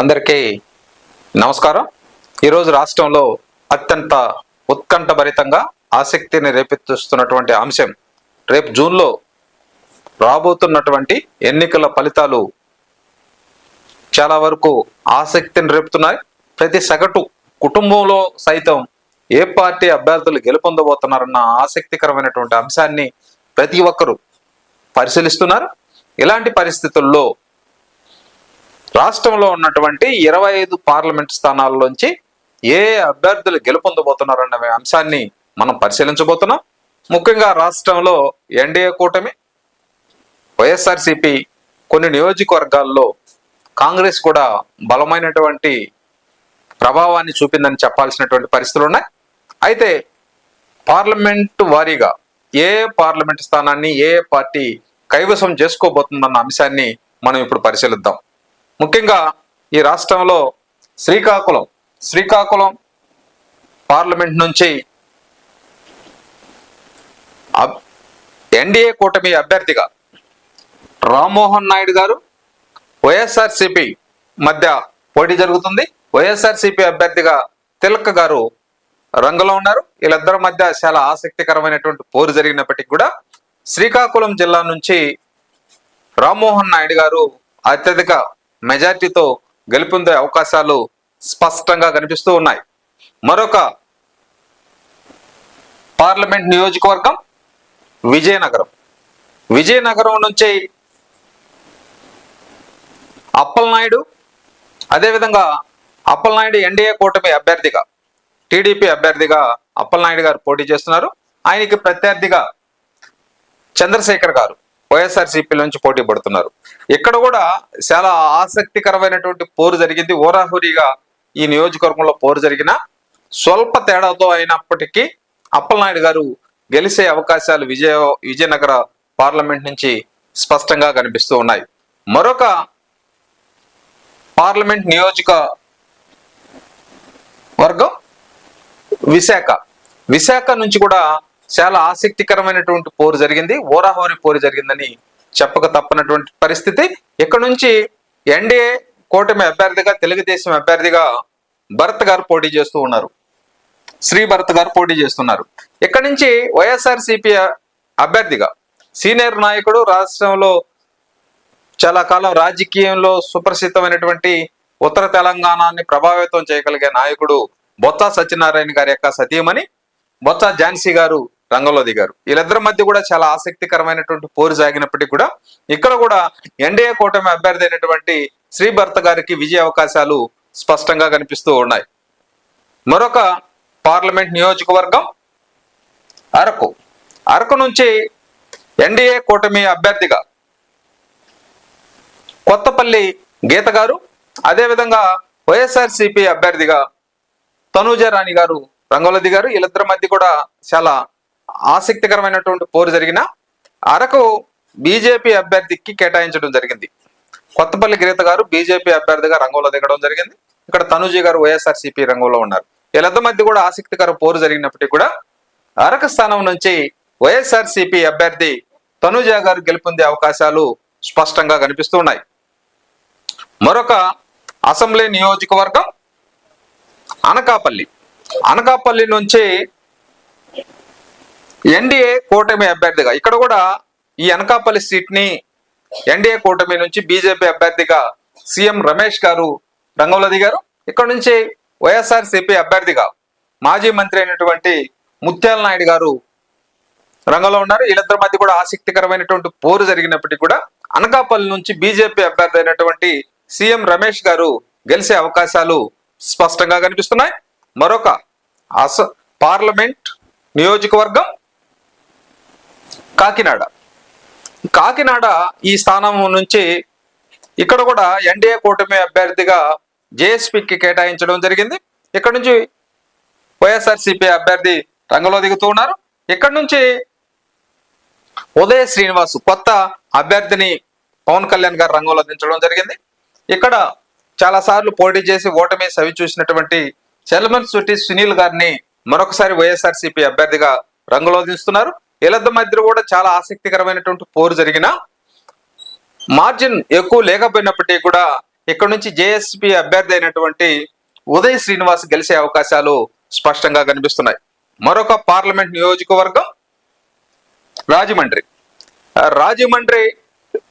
అందరికీ నమస్కారం. ఈరోజు రాష్ట్రంలో అత్యంత ఉత్కంఠభరితంగా ఆసక్తిని రేపెత్తిస్తున్నటువంటి అంశం రేపు జూన్లో రాబోతున్నటువంటి ఎన్నికల ఫలితాలు చాలా వరకు ఆసక్తిని రేపుతున్నాయి. ప్రతి సగటు కుటుంబంలో సైతం ఏ పార్టీ అభ్యర్థులు గెలుపొందబోతున్నారన్న ఆసక్తికరమైనటువంటి అంశాన్ని ప్రతి ఒక్కరూ పరిశీలిస్తున్నారు. ఇలాంటి పరిస్థితుల్లో రాష్ట్రంలో ఉన్నటువంటి ఇరవై ఐదు పార్లమెంట్ స్థానాల్లోంచి ఏ అభ్యర్థులు గెలుపొందబోతున్నారన్న అంశాన్ని మనం పరిశీలించబోతున్నాం. ముఖ్యంగా రాష్ట్రంలో ఎన్డీఏ కూటమి వైఎస్ఆర్సిపి కొన్ని నియోజకవర్గాల్లో కాంగ్రెస్ కూడా బలమైనటువంటి ప్రభావాన్ని చూపిందని చెప్పాల్సినటువంటి పరిస్థితులు ఉన్నాయి. అయితే పార్లమెంట్ వారీగా ఏ పార్లమెంట్ స్థానాన్ని ఏ పార్టీ కైవసం చేసుకోబోతుందన్న అంశాన్ని మనం ఇప్పుడు పరిశీలిద్దాం. ముఖ్యంగా ఈ రాష్ట్రంలో శ్రీకాకుళం శ్రీకాకుళం పార్లమెంట్ నుంచి అబ్- ఎన్డీఏ కూటమి అభ్యర్థిగా రామ్మోహన్ నాయుడు గారు వైఎస్ఆర్సిపి మధ్య పోటీ జరుగుతుంది. వైఎస్ఆర్సిపి అభ్యర్థిగా తిలక్ గారు రంగులో ఉన్నారు. వీళ్ళిద్దరి మధ్య చాలా ఆసక్తికరమైనటువంటి పోరు జరిగినప్పటికీ కూడా శ్రీకాకుళం జిల్లా నుంచి రామ్మోహన్ నాయుడు గారు అత్యధిక మెజార్టీతో గెలుపొందే అవకాశాలు స్పష్టంగా కనిపిస్తూ ఉన్నాయి. మరొక పార్లమెంట్ నియోజకవర్గం విజయనగరం. విజయనగరం నుంచి అప్పలనాయుడు అదేవిధంగా అప్పలనాయుడు ఎన్డీఏ కూటమి అభ్యర్థిగా టీడీపీ అభ్యర్థిగా అప్పలనాయుడు గారు పోటీ చేస్తున్నారు. ఆయనకి ప్రత్యర్థిగా చంద్రశేఖర్ గారు వైఎస్ఆర్సీపీ నుంచి పోటీ పడుతున్నారు. ఇక్కడ కూడా చాలా ఆసక్తికరమైనటువంటి పోరు జరిగింది. ఓరాహురిగా ఈ నియోజకవర్గంలో పోరు జరిగిన స్వల్ప తేడాతో అయినప్పటికీ అప్పలనాయుడు గారు గెలిచే అవకాశాలు విజయ విజయనగర పార్లమెంట్ నుంచి స్పష్టంగా కనిపిస్తూ ఉన్నాయి. మరొక పార్లమెంట్ నియోజక వర్గం విశాఖ. విశాఖ నుంచి కూడా చాలా ఆసక్తికరమైనటువంటి పోరు జరిగింది. ఓరాహోరి పోరు జరిగిందని చెప్పక తప్పనటువంటి పరిస్థితి. ఇక్కడ నుంచి ఎన్డీఏ కూటమి అభ్యర్థిగా తెలుగుదేశం అభ్యర్థిగా భరత్ గారు పోటీ చేస్తూ ఉన్నారు. శ్రీ భరత్ గారు పోటీ చేస్తున్నారు. ఇక్కడ నుంచి వైఎస్ఆర్ సిపి అభ్యర్థిగా సీనియర్ నాయకుడు రాష్ట్రంలో చాలా కాలం రాజకీయంలో సుప్రసిద్ధమైనటువంటి ఉత్తర తెలంగాణని ప్రభావితం చేయగలిగే నాయకుడు బొత్స సత్యనారాయణ గారి యొక్క సతీమణి. బొత్స ఝాన్సీ గారు రంగంలో దిగారు వీళ్ళిద్దరి మధ్య కూడా చాలా ఆసక్తికరమైనటువంటి పోరు సాగినప్పటికీ కూడా ఇక్కడ కూడా ఎన్డీఏ కూటమి అభ్యర్థి అయినటువంటి శ్రీ భర్త గారికి విజయ అవకాశాలు స్పష్టంగా కనిపిస్తూ ఉన్నాయి. మరొక పార్లమెంట్ నియోజకవర్గం అరకు. అరకు నుంచి ఎన్డీఏ కూటమి అభ్యర్థిగా కొత్తపల్లి గీత గారు అదేవిధంగా వైఎస్ఆర్సిపి అభ్యర్థిగా తనూజ రాణి గారు రంగంలో దిగారు. వీళ్ళిద్దరి మధ్య కూడా చాలా ఆసక్తికరమైనటువంటి పోరు జరిగిన అరకు బీజేపీ అభ్యర్థికి కేటాయించడం జరిగింది. కొత్తపల్లి గీత గారు బీజేపీ అభ్యర్థిగా రంగంలో దిగడం జరిగింది. ఇక్కడ తనుజీ గారు వైఎస్ఆర్సీపీ రంగంలో ఉన్నారు. వీళ్ళిద్దరి మధ్య కూడా ఆసక్తికర పోరు జరిగినప్పటికీ కూడా అరకు స్థానం నుంచి వైఎస్ఆర్సీపీ అభ్యర్థి తనుజ గారు గెలుపొందే అవకాశాలు స్పష్టంగా కనిపిస్తూ ఉన్నాయి. మరొక అసెంబ్లీ నియోజకవర్గం అనకాపల్లి. అనకాపల్లి నుంచి ఎన్డీఏ కూటమి అభ్యర్థిగా ఇక్కడ కూడా ఈ అనకాపల్లి సీట్ని ఎన్డీఏ కూటమి నుంచి బీజేపీ అభ్యర్థిగా సీఎం రమేష్ గారు రంగంలో దిగారు. ఇక్కడ నుంచి వైఎస్ఆర్సీపీ అభ్యర్థిగా మాజీ మంత్రి అయినటువంటి ముత్యాల నాయుడు గారు రంగంలో ఉన్నారు. వీళ్ళిద్దరి మధ్య కూడా ఆసక్తికరమైనటువంటి పోరు జరిగినప్పటికీ కూడా అనకాపల్లి నుంచి బీజేపీ అభ్యర్థి అయినటువంటి సీఎం రమేష్ గారు గెలిచే అవకాశాలు స్పష్టంగా కనిపిస్తున్నాయి. మరొక అస పార్లమెంట్ నియోజకవర్గం కాకినాడ. కాకినాడ ఈ స్థానం నుంచి ఇక్కడ కూడా ఎన్డీఏ కూటమి అభ్యర్థిగా జేఎస్పీకి కేటాయించడం జరిగింది. ఇక్కడ నుంచి వైఎస్ఆర్సీపీ అభ్యర్థి రంగంలో దిగుతూ ఉన్నారు. ఇక్కడ నుంచి ఉదయ శ్రీనివాస్ కొత్త అభ్యర్థిని పవన్ కళ్యాణ్ గారు రంగంలో దించడం జరిగింది. ఇక్కడ చాలా సార్లు పోటీ చేసి ఓటమి సవి చూసినటువంటి సెల్మన్ సుటి సునీల్ గారిని మరొకసారి వైఎస్ఆర్సీపీ అభ్యర్థిగా రంగులో దిస్తున్నారు వీళ్ళిద్దరి మధ్య కూడా చాలా ఆసక్తికరమైనటువంటి పోరు జరిగిన మార్జిన్ ఎక్కువ లేకపోయినప్పటికీ కూడా ఇక్కడ నుంచి జేఎస్పీ అభ్యర్థి అయినటువంటి ఉదయ్ శ్రీనివాస్ గెలిచే అవకాశాలు స్పష్టంగా కనిపిస్తున్నాయి. మరొక పార్లమెంట్ నియోజకవర్గం రాజమండ్రి. రాజమండ్రి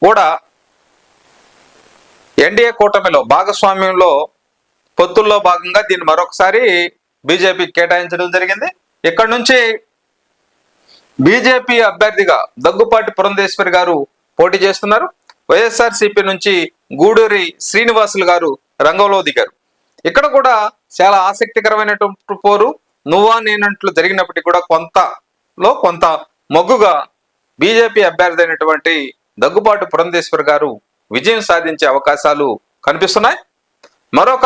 కూడా ఎన్డీఏ కూటమిలో భాగస్వామ్యంలో పొత్తుల్లో భాగంగా దీన్ని మరొకసారి బీజేపీ కేటాయించడం జరిగింది. ఇక్కడ నుంచి బీజేపీ అభ్యర్థిగా దగ్గుపాటి పురంధేశ్వరి గారు పోటీ చేస్తున్నారు. వైఎస్ఆర్ నుంచి గూడూరి శ్రీనివాసులు గారు రంగంలో దిగారు. ఇక్కడ కూడా చాలా ఆసక్తికరమైనటువంటి పోరు. నువ్వా నేనంట్లు జరిగినప్పటికీ కూడా కొంతలో కొంత మొగ్గుగా బీజేపీ అభ్యర్థి అయినటువంటి దగ్గుబాటు పురంధేశ్వర్ గారు విజయం సాధించే అవకాశాలు కనిపిస్తున్నాయి. మరొక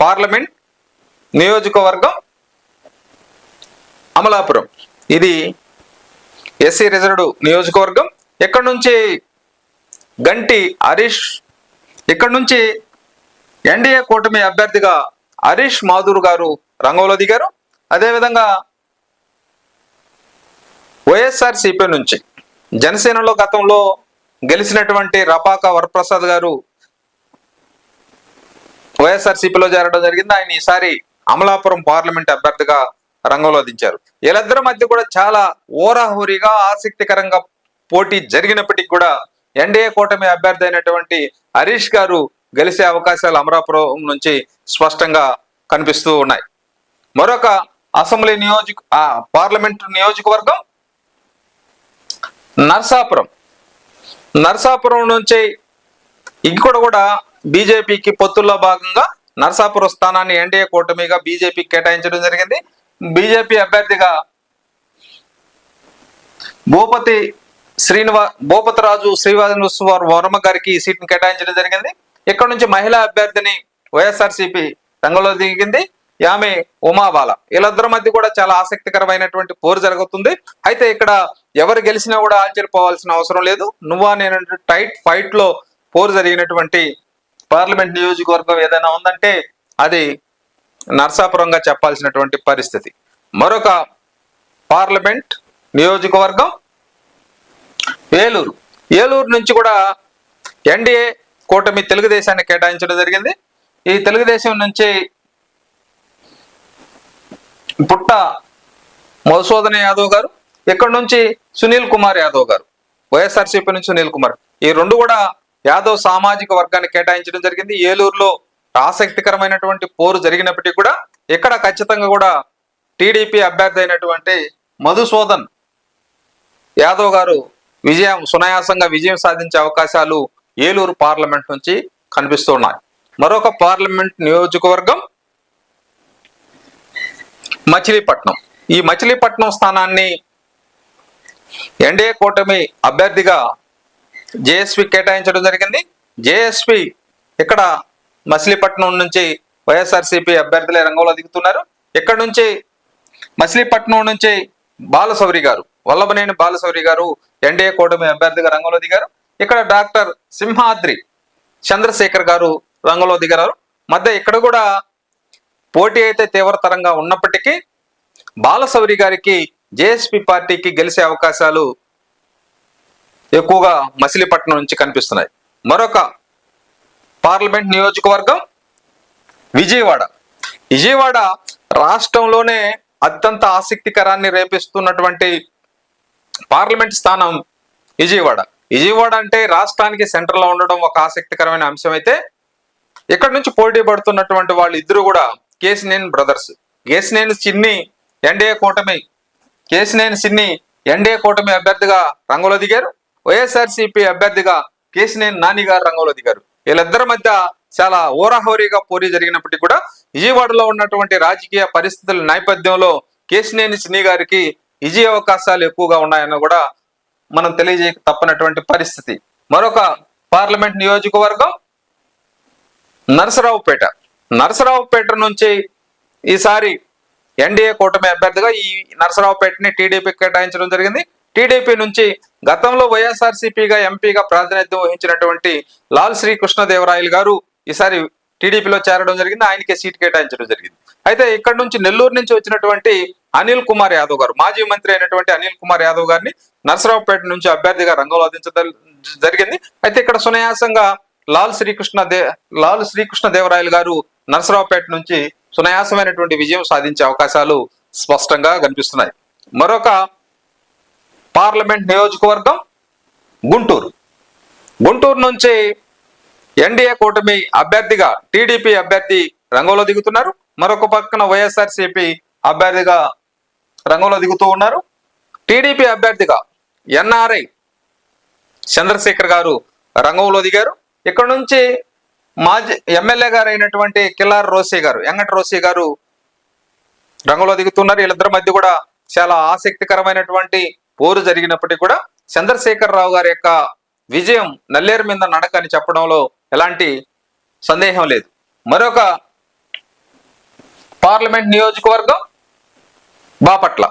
పార్లమెంట్ నియోజకవర్గం అమలాపురం. ఇది ఎస్సీ రిజర్వ్డ్ నియోజకవర్గం. ఇక్కడ నుంచి గంటి హరీష్ ఇక్కడ నుంచి ఎన్డీఏ కూటమి అభ్యర్థిగా హరీష్ మాధుర్ గారు రంగంలో దిగారు. అదేవిధంగా వైఎస్ఆర్ సిపి నుంచి జనసేనలో గతంలో గెలిచినటువంటి రపాక వరప్రసాద్ గారు వైఎస్ఆర్ సిపిలో చేరడం జరిగింది. ఆయన ఈసారి అమలాపురం పార్లమెంట్ అభ్యర్థిగా రంగంలో దించారు. వీళ్ళిద్దరి మధ్య కూడా చాలా ఓరాహోరీగా ఆసక్తికరంగా పోటీ జరిగినప్పటికీ కూడా ఎన్డీఏ కూటమి అభ్యర్థి అయినటువంటి హరీష్ గారు గెలిచే అవకాశాలు అమరాపురం నుంచి స్పష్టంగా కనిపిస్తూ ఉన్నాయి. మరొక అసెంబ్లీ నియోజక ఆ, పార్లమెంటు నియోజకవర్గం నర్సాపురం. నర్సాపురం నుంచి ఇక్కడ కూడా బీజేపీకి పొత్తుల్లో భాగంగా నర్సాపురం స్థానాన్ని ఎన్డీఏ కూటమిగా బీజేపీకి కేటాయించడం జరిగింది. బీజేపీ అభ్యర్థిగా భూపతి శ్రీనివా భూపతిరాజు శ్రీనివాస వర్మ గారికి సీట్ని కేటాయించడం జరిగింది. ఇక్కడ నుంచి మహిళా అభ్యర్థిని వైఎస్ఆర్సీపీ రంగంలో దిగింది ఆమె ఉమాబాల. వీళ్ళిద్దరి మధ్య కూడా చాలా ఆసక్తికరమైనటువంటి పోరు జరుగుతుంది. అయితే ఇక్కడ ఎవరు గెలిచినా కూడా ఆశ్చర్యపోవాల్సిన అవసరం లేదు. నువ్వా నేను టైట్ ఫైట్లో పోరు జరిగినటువంటి పార్లమెంట్ నియోజకవర్గం ఏదైనా ఉందంటే అది నర్సాపురంగా చెప్పాల్సినటువంటి పరిస్థితి. మరొక పార్లమెంట్ నియోజకవర్గం ఏలూరు. ఏలూరు నుంచి కూడా ఎన్డీఏ కూటమి తెలుగుదేశాన్ని కేటాయించడం జరిగింది. ఈ తెలుగుదేశం నుంచి పుట్ట మధుసూదన యాదవ్ గారు ఇక్కడ నుంచి సునీల్ కుమార్ యాదవ్ గారు వైఎస్ఆర్సీపీ నుంచి సునీల్ కుమార్. ఈ రెండు కూడా యాదవ్ సామాజిక వర్గాన్ని కేటాయించడం జరిగింది. ఏలూరులో ఆసక్తికరమైనటువంటి పోరు జరిగినప్పటికీ కూడా ఇక్కడ ఖచ్చితంగా కూడా టీడీపీ అభ్యర్థి అయినటువంటి మధుసూదన్ యాదవ్ గారు విజయం సునాయాసంగా విజయం సాధించే అవకాశాలు ఏలూరు పార్లమెంట్ నుంచి కనిపిస్తున్నాయి మరొక పార్లమెంట్ నియోజకవర్గం మచిలీపట్నం. ఈ మచిలీపట్నం స్థానాన్ని ఎన్డీఏ కూటమి అభ్యర్థిగా జేఎస్వి కేటాయించడం జరిగింది. జేఎస్వి ఇక్కడ మచిలీపట్నం నుంచి వైఎస్ఆర్సీపీ అభ్యర్థులే రంగంలో దిగుతున్నారు. ఇక్కడ నుంచి? మచిలీపట్నం నుంచి బాలశౌరి గారు వల్లభనేని బాలశౌరి గారు ఎన్డీఏ కూటమి అభ్యర్థిగా రంగంలో దిగారు. ఇక్కడ డాక్టర్ సింహాద్రి చంద్రశేఖర్ గారు రంగంలో దిగారు. మధ్య ఇక్కడ కూడా పోటీ అయితే తీవ్రతరంగా ఉన్నప్పటికీ బాలశౌరి గారికి జేఎస్పి పార్టీకి గెలిచే అవకాశాలు ఎక్కువగా మచిలీపట్నం నుంచి కనిపిస్తున్నాయి. మరొక పార్లమెంట్ నియోజకవర్గం విజయవాడ. విజయవాడ రాష్ట్రంలోనే అత్యంత ఆసక్తికరాన్ని రేపిస్తున్నటువంటి పార్లమెంట్ స్థానం విజయవాడ. విజయవాడ అంటే రాష్ట్రానికి సెంటర్లో ఉండడం ఒక ఆసక్తికరమైన అంశం అయితే ఇక్కడ నుంచి పోటీ పడుతున్నటువంటి వాళ్ళు ఇద్దరు కూడా కేసినేని బ్రదర్స్. కేసినేని చిన్ని ఎన్డీఏ కూటమి. కేసినేని సిన్ని ఎన్డీఏ కూటమి అభ్యర్థిగా రంగంలో దిగారు. వైఎస్ఆర్సీపీ అభ్యర్థిగా కేసినేని నాని గారు రంగంలో దిగారు. వీళ్ళిద్దరి మధ్య చాలా ఓరాహోరీగా పోరీ జరిగినప్పటికీ కూడా విజయవాడలో ఉన్నటువంటి రాజకీయ పరిస్థితుల నేపథ్యంలో కేశినేని సిన్ని గారికి విజయ అవకాశాలు ఎక్కువగా ఉన్నాయని కూడా మనం తెలియజేయక తప్పనటువంటి పరిస్థితి. మరొక పార్లమెంట్ నియోజకవర్గం నరసరావుపేట. నరసరావుపేట నుంచి ఈసారి ఎన్డీఏ కూటమి అభ్యర్థిగా ఈ నరసరావుపేటని టీడీపీ కేటాయించడం జరిగింది. టీడీపీ నుంచి గతంలో వైఎస్ఆర్సీపీగా ఎంపీగా ప్రాతినిధ్యం వహించినటువంటి లాల్ శ్రీ కృష్ణదేవరాయలు గారు ఈసారి టీడీపీలో చేరడం జరిగింది. ఆయనకే సీట్ కేటాయించడం జరిగింది. అయితే ఇక్కడ నుంచి నెల్లూరు నుంచి వచ్చినటువంటి అనిల్ కుమార్ యాదవ్ గారు మాజీ మంత్రి అయినటువంటి అనిల్ కుమార్ యాదవ్ గారిని నరసరావుపేట నుంచి అభ్యర్థిగా రంగంలో దించడం జరిగింది. అయితే ఇక్కడ సునాయాసంగా లాల్ శ్రీకృష్ణ దే లాల్ శ్రీకృష్ణ దేవరాయలు గారు నరసరావుపేట నుంచి సునాయాసమైనటువంటి విజయం సాధించే అవకాశాలు స్పష్టంగా కనిపిస్తున్నాయి. మరొక పార్లమెంట్ నియోజకవర్గం గుంటూరు. గుంటూరు నుంచి ఎన్డీఏ కూటమి అభ్యర్థిగా టీడీపీ అభ్యర్థి రంగంలో దిగుతున్నారు. మరొక పక్కన వైఎస్ఆర్సీపీ అభ్యర్థిగా రంగంలో దిగుతూ ఉన్నారు. టీడీపీ అభ్యర్థిగా ఎన్ఆర్ఐ చంద్రశేఖర్ గారు రంగంలో దిగారు. ఇక్కడ నుంచి మాజీ ఎమ్మెల్యే గారు అయినటువంటి కిల్లార్ రోసే గారు ఎంగట రోసే గారు రంగంలో దిగుతున్నారు. వీళ్ళిద్దరి మధ్య కూడా చాలా ఆసక్తికరమైనటువంటి పోరు జరిగినప్పటికీ కూడా చంద్రశేఖర్ రావు గారి యొక్క విజయం నల్లేరు మీద నడక అని చెప్పడంలో ఎలాంటి సందేహం లేదు. మరొక పార్లమెంట్ నియోజకవర్గం బాపట్ల.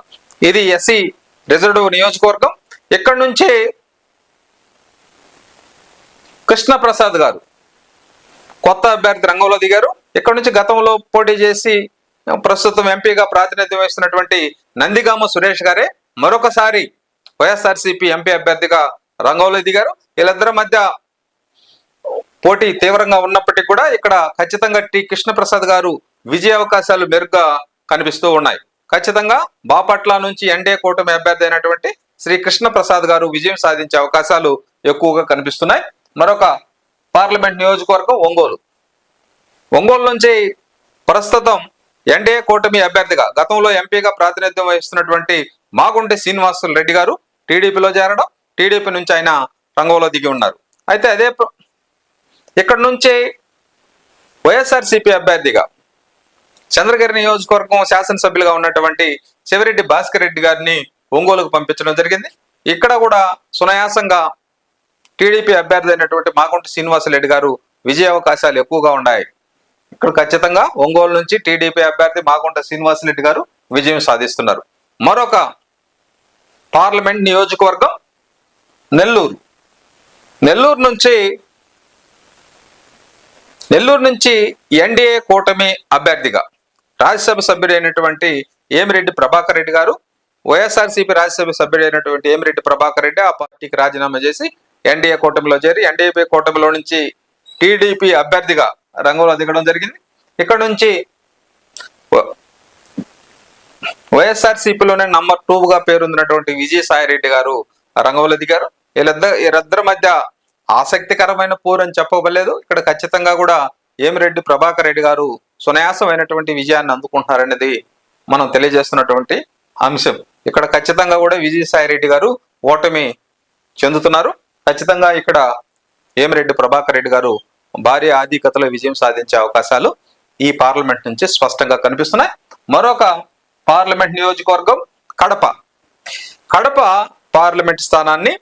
ఇది ఎస్సీ రిజర్వ్ నియోజకవర్గం. ఇక్కడ నుంచి కృష్ణప్రసాద్ గారు కొత్త అభ్యర్థి రంగంలో దిగారు. ఇక్కడ నుంచి గతంలో పోటీ చేసి ప్రస్తుతం ఎంపీగా ప్రాతినిధ్యం వహిస్తున్నటువంటి నందిగామ సురేష్ గారే మరొకసారి వైఎస్ఆర్సీపీ ఎంపీ అభ్యర్థిగా రంగంలో దిగారు. వీళ్ళిద్దరి మధ్య పోటీ తీవ్రంగా ఉన్నప్పటికీ కూడా ఇక్కడ ఖచ్చితంగా టి కృష్ణప్రసాద్ గారు విజయ అవకాశాలు మెరుగ్గా కనిపిస్తూ ఉన్నాయి. ఖచ్చితంగా బాపట్ల నుంచి ఎన్డీఏ కూటమి అభ్యర్థి అయినటువంటి శ్రీ కృష్ణప్రసాద్ గారు విజయం సాధించే అవకాశాలు ఎక్కువగా కనిపిస్తున్నాయి. మరొక పార్లమెంట్ నియోజకవర్గం ఒంగోలు. ఒంగోలు నుంచి ప్రస్తుతం ఎన్డీఏ కూటమి అభ్యర్థిగా గతంలో ఎంపీగా ప్రాతినిధ్యం వహిస్తున్నటువంటి మాగుంటి శ్రీనివాసులు రెడ్డి గారు టీడీపీలో చేరడం టీడీపీ నుంచి ఆయన రంగంలో దిగి ఉన్నారు. అయితే అదే ఇక్కడ నుంచి వైఎస్ఆర్సీపీ అభ్యర్థిగా చంద్రగిరి నియోజకవర్గం శాసనసభ్యులుగా ఉన్నటువంటి శివరెడ్డి భాస్కర్ రెడ్డి గారిని ఒంగోలుకు పంపించడం జరిగింది. ఇక్కడ కూడా సునాయాసంగా టీడీపీ అభ్యర్థి అయినటువంటి మాగుంటి శ్రీనివాసరెడ్డి గారు విజయ అవకాశాలు ఎక్కువగా ఉన్నాయి. ఇక్కడ ఖచ్చితంగా ఒంగోలు నుంచి టీడీపీ అభ్యర్థి మాగుంట శ్రీనివాసరెడ్డి గారు విజయం సాధిస్తున్నారు. మరొక పార్లమెంట్ నియోజకవర్గం నెల్లూరు. నెల్లూరు నుంచి నెల్లూరు నుంచి ఎన్డీఏ కూటమి అభ్యర్థిగా రాజ్యసభ సభ్యుడైనటువంటి ఏమిరెడ్డి ప్రభాకర్ రెడ్డి గారు వైఎస్ఆర్సీపీ రాజ్యసభ సభ్యుడైనటువంటి ఏమిరెడ్డి ప్రభాకర్ రెడ్డి ఆ పార్టీకి రాజీనామా చేసి ఎన్డీఏ కూటమిలో చేరి ఎన్డీఏపీ కూటమిలో నుంచి టీడీపీ అభ్యర్థిగా రంగంలో దిగడం జరిగింది. ఇక్కడ నుంచి వైఎస్ఆర్సీపీలోనే నంబర్ టూ గా పేరొందినటువంటి విజయసాయి రెడ్డి గారు రంగంలో దిగారు. వీళ్ళిద్దరు వీరిద్దరి మధ్య ఆసక్తికరమైన పోరు అని చెప్పవలేదు ఇక్కడ ఖచ్చితంగా కూడా ఏమిరెడ్డి ప్రభాకర్ రెడ్డి గారు సునాయాసమైనటువంటి విజయాన్ని అందుకుంటున్నారనేది మనం తెలియజేస్తున్నటువంటి అంశం. ఇక్కడ ఖచ్చితంగా కూడా విజయసాయిరెడ్డి గారు ఓటమి చెందుతున్నారు. ఖచ్చితంగా ఇక్కడ ఏమిరెడ్డి ప్రభాకర్ రెడ్డి గారు భారీ ఆధిక్యతలో విజయం సాధించే అవకాశాలు ఈ పార్లమెంట్ నుంచి స్పష్టంగా కనిపిస్తున్నాయి. మరొక పార్లమెంట్ నియోజకవర్గం కడప. కడప పార్లమెంట్ స్థానాన్ని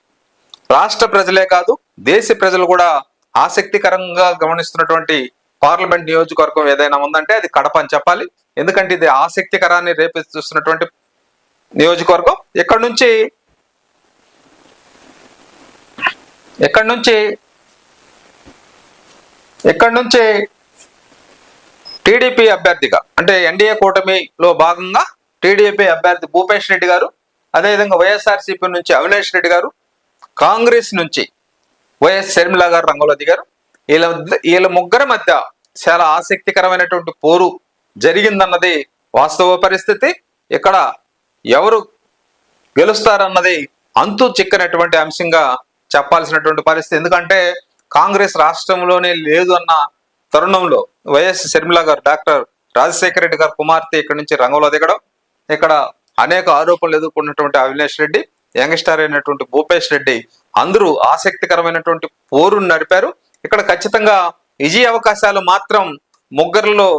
రాష్ట్ర ప్రజలే కాదు దేశ ప్రజలు కూడా ఆసక్తికరంగా గమనిస్తున్నటువంటి పార్లమెంట్ నియోజకవర్గం ఏదైనా ఉందంటే అది కడప అని చెప్పాలి. ఎందుకంటే ఇది ఆసక్తికరాన్ని రేపిస్తున్నటువంటి నియోజకవర్గం. ఇక్కడ నుంచి? ఎక్కడి నుంచి? ఎక్కడి నుంచి? టీడీపీ అభ్యర్థిగా అంటే ఎన్డీఏ కూటమిలో భాగంగా టీడీపీ అభ్యర్థి భూపేష్ రెడ్డి గారు అదేవిధంగా వైఎస్ఆర్సీపీ నుంచి అవినాష్ రెడ్డి గారు కాంగ్రెస్ నుంచి వైఎస్ షర్మిల గారు రంగంలో దిగారు. వీళ్ళ వీళ్ళ ముగ్గురి మధ్య చాలా ఆసక్తికరమైనటువంటి పోరు జరిగిందన్నది వాస్తవ పరిస్థితి. ఇక్కడ ఎవరు గెలుస్తారన్నది అంతు చిక్కనటువంటి అంశంగా చెప్పాల్సినటువంటి పరిస్థితి. ఎందుకంటే కాంగ్రెస్ రాష్ట్రంలోనే లేదు అన్న తరుణంలో వైఎస్ షర్మిల గారు డాక్టర్ రాజశేఖర రెడ్డి గారు కుమార్తె ఇక్కడ నుంచి రంగంలో దిగడం. ఇక్కడ అనేక ఆరోపణలు ఎదుర్కొన్నటువంటి అవినాష్ రెడ్డి యంగ్స్టార్ అయినటువంటి భూపేష్ రెడ్డి అందరూ ఆసక్తికరమైనటువంటి పోరు నడిపారు. ఇక్కడ ఖచ్చితంగా విజయ అవకాశాలు మాత్రం ముగ్గురులో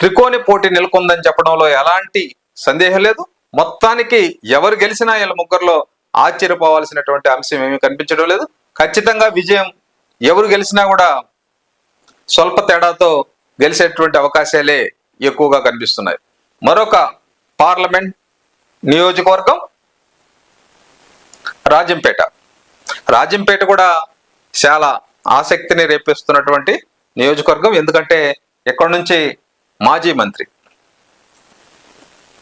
త్రికోణి పోటీ నెలకొందని చెప్పడంలో ఎలాంటి సందేహం లేదు. మొత్తానికి ఎవరు గెలిచినా వీళ్ళ ముగ్గురులో ఆశ్చర్యపోవాల్సినటువంటి అంశం ఏమీ కనిపించడం లేదు. ఖచ్చితంగా విజయం ఎవరు గెలిచినా కూడా స్వల్ప తేడాతో గెలిచేటువంటి అవకాశాలే ఎక్కువగా కనిపిస్తున్నాయి. మరొక పార్లమెంట్ నియోజకవర్గం రాజంపేట. రాజంపేట కూడా చాలా ఆసక్తిని రేపిస్తున్నటువంటి నియోజకవర్గం. ఎందుకంటే ఎక్కడి నుంచి? మాజీ మంత్రి.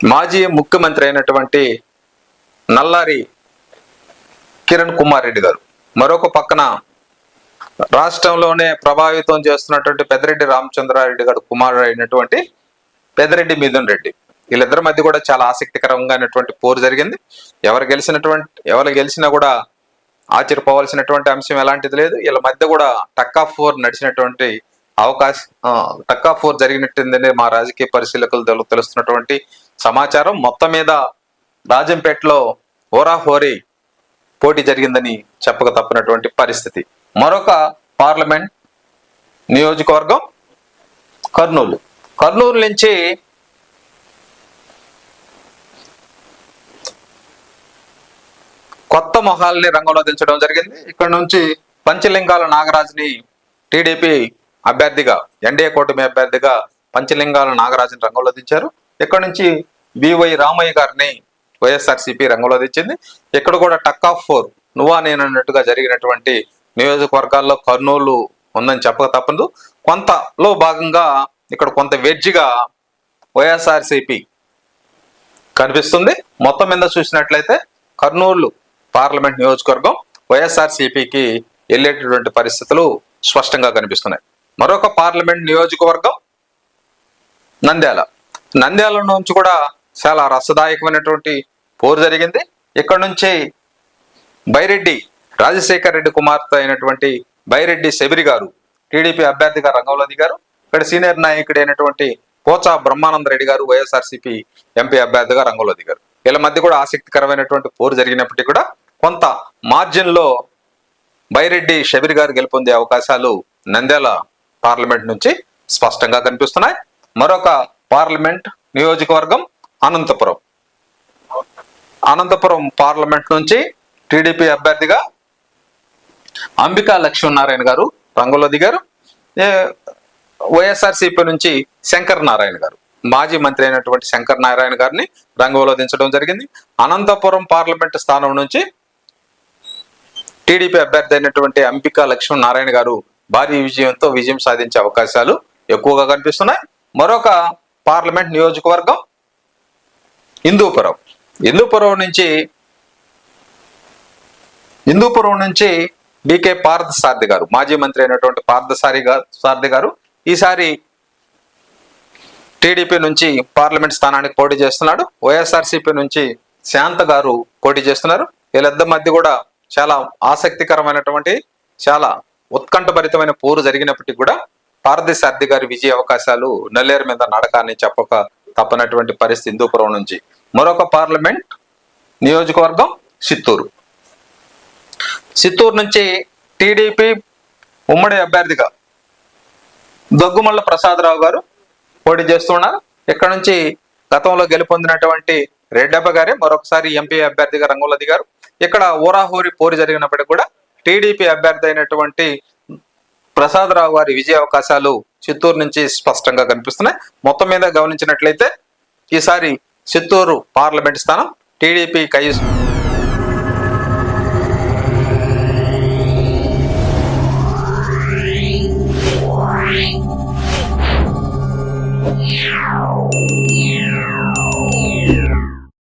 మాజీ ముఖ్యమంత్రి అయినటువంటి నల్లారి కిరణ్ కుమార్ రెడ్డి గారు. మరొక పక్కన రాష్ట్రంలోనే ప్రభావితం చేస్తున్నటువంటి పెద్దిరెడ్డి రామచంద్రారెడ్డి గారు కుమారుడు అయినటువంటి పెద్దిరెడ్డి మిథున్ రెడ్డి. వీళ్ళిద్దరి మధ్య కూడా చాలా ఆసక్తికరంగా అయినటువంటి పోరు జరిగింది. ఎవరు గెలిచినటువంటి ఎవరు గెలిచినా కూడా ఆశ్చర్యపోవాల్సినటువంటి అంశం ఎలాంటిది లేదు. వీళ్ళ మధ్య కూడా టక్ ఆఫ్ ఫోర్ నడిచినటువంటి అవకాశం టక్ ఆఫ్ ఫోర్ జరిగినట్టుందని మా రాజకీయ పరిశీలకులు తెలుస్తున్నటువంటి సమాచారం. మొత్తం మీద రాజంపేటలో హోరాహోరీ పోటీ జరిగిందని చెప్పక తప్పినటువంటి పరిస్థితి. మరొక పార్లమెంట్ నియోజకవర్గం కర్నూలు. కర్నూలు నుంచి కొత్త మొహాల్ని రంగంలో దించడం జరిగింది. ఇక్కడ నుంచి పంచలింగాల నాగరాజుని టీడీపీ అభ్యర్థిగా ఎన్డీఏ కూటమి అభ్యర్థిగా పంచలింగాల నాగరాజుని రంగంలో దించారు. ఇక్కడ నుంచి బివై రామయ్య గారిని వైఎస్ఆర్సీపీ రంగంలో దించింది. ఇక్కడ కూడా టక్ ఆఫ్ ఫోర్ నువ్వా నేను అన్నట్టుగా జరిగినటువంటి నియోజకవర్గాల్లో కర్నూలు ఉందని చెప్పక తప్పదు. కొంతలో భాగంగా ఇక్కడ కొంత వెజ్గా వైఎస్ఆర్సీపీ కనిపిస్తుంది. మొత్తం మీద చూసినట్లయితే కర్నూలు పార్లమెంట్ నియోజకవర్గం వైఎస్ఆర్సిపికి వెళ్ళేటటువంటి పరిస్థితులు స్పష్టంగా కనిపిస్తున్నాయి. మరొక పార్లమెంట్ నియోజకవర్గం నంద్యాల. నంద్యాల నుంచి కూడా చాలా రసదాయకమైనటువంటి పోరు జరిగింది. ఇక్కడ నుంచి బైరెడ్డి రాజశేఖర్ రెడ్డి కుమార్తె అయినటువంటి బైరెడ్డి శబరి గారు టీడీపీ అభ్యర్థిగా రంగంలో దిగారు. ఇక్కడ సీనియర్ నాయకుడు అయినటువంటి పోచా బ్రహ్మానంద రెడ్డి గారు వైఎస్ఆర్సీపీ ఎంపీ అభ్యర్థిగా రంగంలో దిగారు. వీళ్ళ మధ్య కూడా ఆసక్తికరమైనటువంటి పోరు జరిగినప్పటికీ కూడా కొంత మార్జిన్లో బైరెడ్డి షబీర్ గారు గెలుపొందే అవకాశాలు నంద్యాల పార్లమెంట్ నుంచి స్పష్టంగా కనిపిస్తున్నాయి. మరొక పార్లమెంట్ నియోజకవర్గం అనంతపురం. అనంతపురం పార్లమెంట్ నుంచి టీడీపీ అభ్యర్థిగా అంబికా లక్ష్మీనారాయణ గారు రంగంలో దిగారు వైఎస్ఆర్సీపీ నుంచి శంకర్ నారాయణ గారు. మాజీ మంత్రి అయినటువంటి శంకర్ నారాయణ గారిని రంగంలో దించడం జరిగింది. అనంతపురం పార్లమెంట్ స్థానం నుంచి టీడీపీ అభ్యర్థి అయినటువంటి అంబికా లక్ష్మణ్ నారాయణ గారు భారీ విజయంతో విజయం సాధించే అవకాశాలు ఎక్కువగా కనిపిస్తున్నాయి. మరొక పార్లమెంట్ నియోజకవర్గం హిందూపురం హిందూపురం నుంచి హిందూపురం నుంచి డికే పార్థసారథి గారు మాజీ మంత్రి అయినటువంటి పార్థసారి గారు సారథి గారు ఈసారి టీడీపీ నుంచి పార్లమెంట్ స్థానానికి పోటీ చేస్తున్నాడు. వైఎస్ఆర్సీపీ నుంచి శాంత గారు పోటీ చేస్తున్నారు. వీళ్ళిద్దరి మధ్య కూడా చాలా ఆసక్తికరమైనటువంటి చాలా ఉత్కంఠభరితమైన పోరు జరిగినప్పటికీ కూడా పార్థసారథి గారి విజయ అవకాశాలు నల్లేరు మీద నడకాన్ని చెప్పక తప్పనటువంటి పరిస్థితి హిందూపురం నుంచి. మరొక పార్లమెంట్ నియోజకవర్గం చిత్తూరు. చిత్తూరు నుంచి టీడీపీ ఉమ్మడి అభ్యర్థిగా దగ్గుమల్ల ప్రసాదరావు గారు పోటీ చేస్తున్నారు ఇక్కడ నుంచి గతంలో గెలుపొందినటువంటి రెడ్డప్ప గారే మరొకసారి ఎంపీ అభ్యర్థిగా రంగంలో దిగారు. ఇక్కడ ఓరాహోరి పోరు జరిగినప్పటికీ కూడా టీడీపీ అభ్యర్థి అయినటువంటి ప్రసాదరావు గారి విజయ అవకాశాలు చిత్తూరు నుంచి స్పష్టంగా కనిపిస్తున్నాయి. మొత్తం మీద గమనించినట్లయితే ఈసారి చిత్తూరు పార్లమెంట్ స్థానం టీడీపీ కై